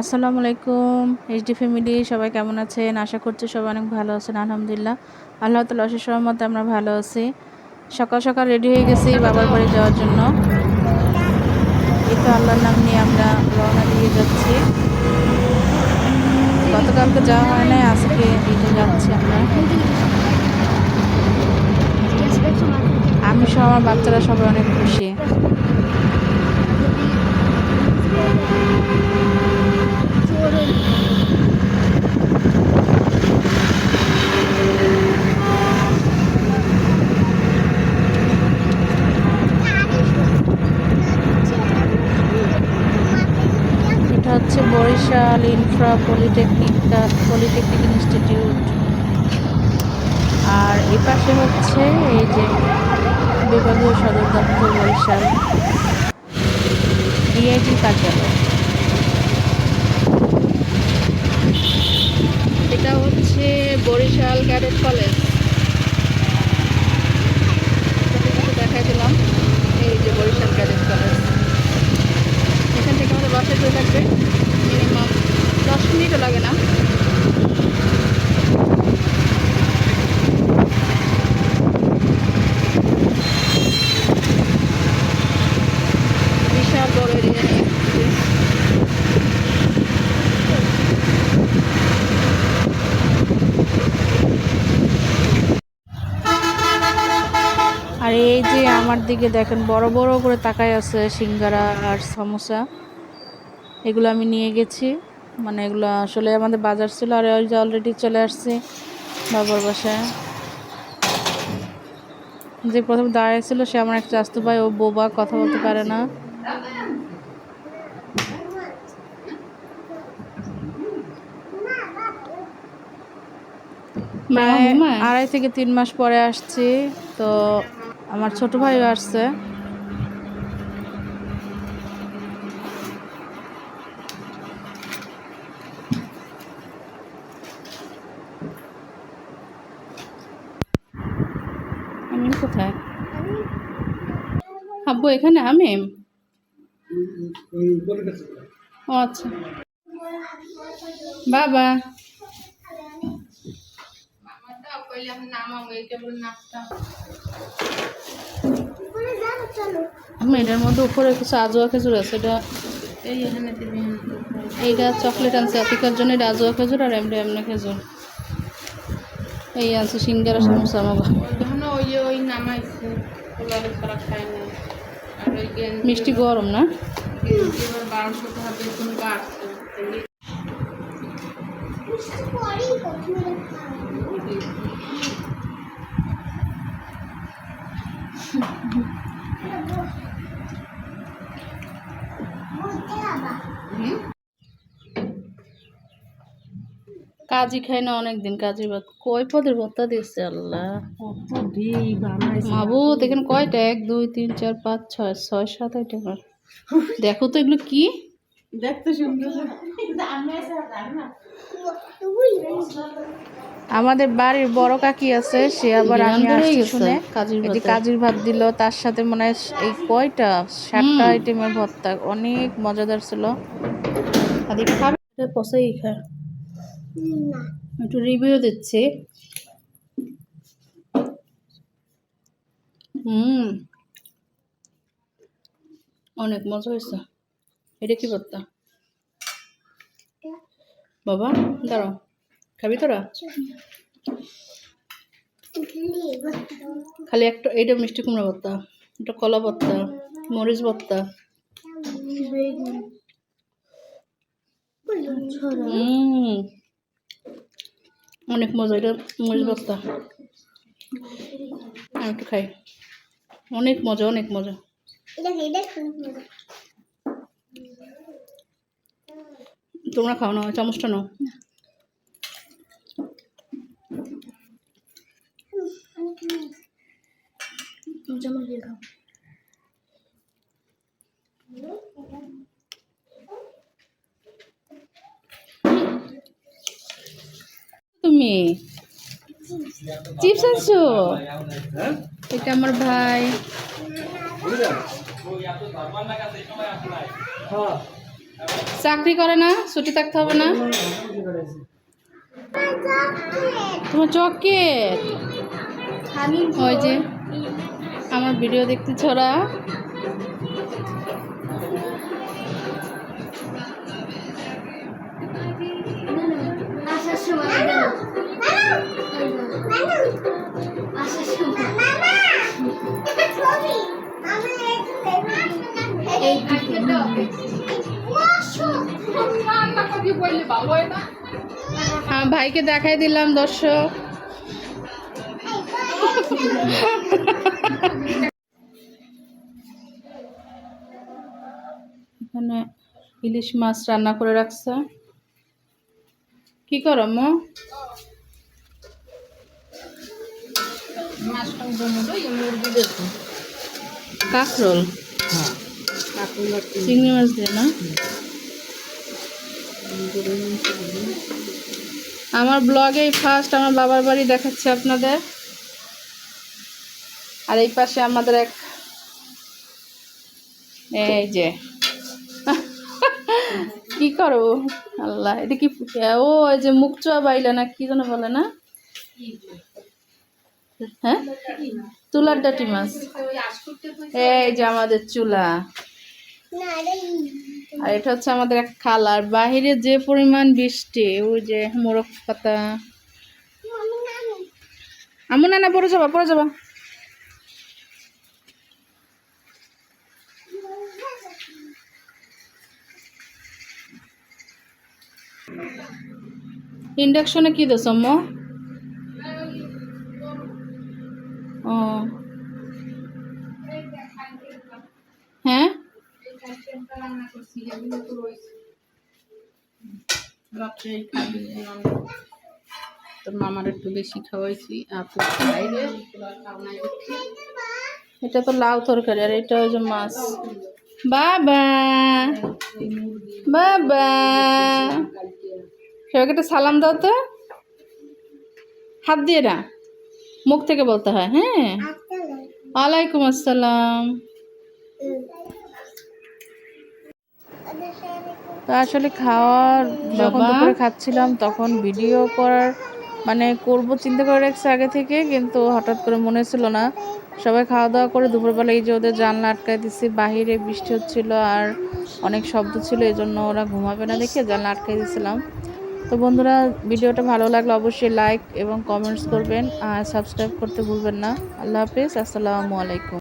আসসালামু আলাইকুম HD family সবাই কেমন আছেন? আশা করছি সবাই অনেক ভালো আছেন, আলহামদুলিল্লাহ। আল্লাহ তালা অশেষ রহমতে আমরা ভালো আছি। সকাল সকাল রেডি হয়ে গেছি বাবার বাড়ি যাওয়ার জন্য। এই তো আল্লাহর নাম নিয়ে আমরা রওনা দিয়ে যাচ্ছি। গতকালকে যাওয়া হয় নাই, আজকে দিতে যাচ্ছি আমরা। আমি সহ আমার বাচ্চারা সবাই অনেক খুশি। এটা হচ্ছে Barishal infra polytechnic polytechnic institute. আর এ পাশে হচ্ছে এই যে বিভাগীয় সদর দপ্তর বরিশাল। ডিআইটি কার্যালয় এটা হচ্ছে বরিশাল ক্যাডেট কলেজ দেখাই দিলাম এই যে বরিশাল ক্যাডেট কলেজ এখান থেকে আমাদের বাসে করে থাকবে মিনিমাম দশ মিনিটও লাগে না বিশাল বড় এরিয়া নিয়ে আর এই যে আমার দিকে দেখেন বড় বড় করে তাকায় আছে সিঙ্গারা আর সমোসা। এগুলো আমি নিয়ে গেছি। মানে এগুলো আসলে আমাদের বাজার ছিল আর ওই যে অলরেডি চলে আসছে বাবার বাসায়। যে প্রথম দাঁড়িয়ে ছিল সে আমার একটা চাস্তু ভাই ও বোবা কথা বলতে পারে না। আড়াই থেকে তিন মাস পরে আসছি তো আমার ছোট ভাইও আসছে। আমি কোথায়? এখানে আমি ও আচ্ছা। বাবা। আমি এটার মধ্যে উপরে কিছু আজোয়া খেজুর আছে এটা এই এখানে এইটা চকলেট আনছে আতিকার জন্য এটা আজোয়া খেজুর আর এমনি এমনি খেজুর। এই আছে সিঙ্গারা সমোসা আমার ওই ওই নামাইছে করা খায় না। আর ওই গেঞ্জি মিষ্টি গরম না? গেঞ্জি এবার কাজই খাই না অনেকদিন কাজী ভাত। কয় পদের ভত্তা দিয়েছে আল্লাহ? মাবু দেখেন কয়টা? এক দুই তিন চার পাঁচ ছয় ছয় সাত আট দেখো তো এগুলো কি? দেখতে সুন্দর। আমাদের বাড়ির বড় কাকি আছে সে আবার আমি আসছি শুনে যে ভাতে। ভাত দিল তার সাথে মনে হয় এই কয়টা সাতটা আইটেমের ভর্তা অনেক মজাদার ছিল। খায়। একটু রিভিউ দিচ্ছি। হুম। অনেক মজা হয়েছে। এটা কি ভর্তা? বাবা, দাঁড়াও। খাবি তোরা? খালি একটা এইটা মিষ্টি কুমড়া ভর্তা এটা কলা ভর্তা, মরিচ ভর্তা। অনেক মজা এটা, মরিচ ভর্তা। আমি একটু খাই। অনেক মজা অনেক মজা। তোমরা খাও না চামচটা নাও। তুমি চিপস আনছো? এটা আমার ভাই। চাকরি করে না, ছুটি থাকতে হবে না? তোমার চকেট ওই যে, আমার ভিডিও দেখতে ছোড়া এই হ্যাঁ ভাইকে দেখাই দিলাম দর্শক। এখানে ইলিশ মাছ রান্না করে রাখছে। কি করো মো কাঁকরোল? চিংড়ি মাছ দিয়ে না? আমার ব্লগে ফার্স্ট আমার বাবার বাড়ি দেখাচ্ছে আপনাদের। আর এই পাশে আমাদের এক এই যে। কি করো? আল্লাহ, এটা কি ও, এই যে মুখ চোয়া বাইলে না কি যেন বলে না? হ্যাঁ? তুলার ডাটি মাছ। এই যে আমাদের চুলা। আর এটা হচ্ছে আমাদের এক খালার। বাহিরে যে পরিমাণ বৃষ্টি, ওই যে মোরগ পাতা। আমু না না পড়ে যাবা পড়ে যাবা। ইন্ডাকশনে কি আম্মু ও হ্যাঁ রাত্রে খাবি তোর মামার একটু বেশি খাওয়াইছি আর তোর বাইরে এটা তো লাউ তরকারি আর এটা যে মাছ। বাবা! বাবা! সবাইকে একটা সালাম দাও তো। হাত দিয়ে না মুখ থেকে বলতে হয় হ্যাঁ? ওয়ালাইকুম আসসালাম। তো আসলে খাওয়ার যখন দুপুরে খাচ্ছিলাম তখন ভিডিও করার মানে করব চিন্তা করে রাখছি আগে থেকে কিন্তু হঠাৎ করে মনে ছিল না। সবাই খাওয়া দাওয়া করে দুপুরবেলা এই যে ওদের জানলা আটকায় দিচ্ছি বাহিরে বৃষ্টি হচ্ছিল আর অনেক শব্দ ছিল এই জন্য ওরা ঘুমাবে না দেখে জানলা আটকায় দিয়েছিলাম তো বন্ধুরা ভিডিওটা ভালো লাগলে অবশ্যই লাইক এবং কমেন্টস করবেন আর সাবস্ক্রাইব করতে ভুলবেন না। আল্লাহ হাফিজ আসসালামু আলাইকুম।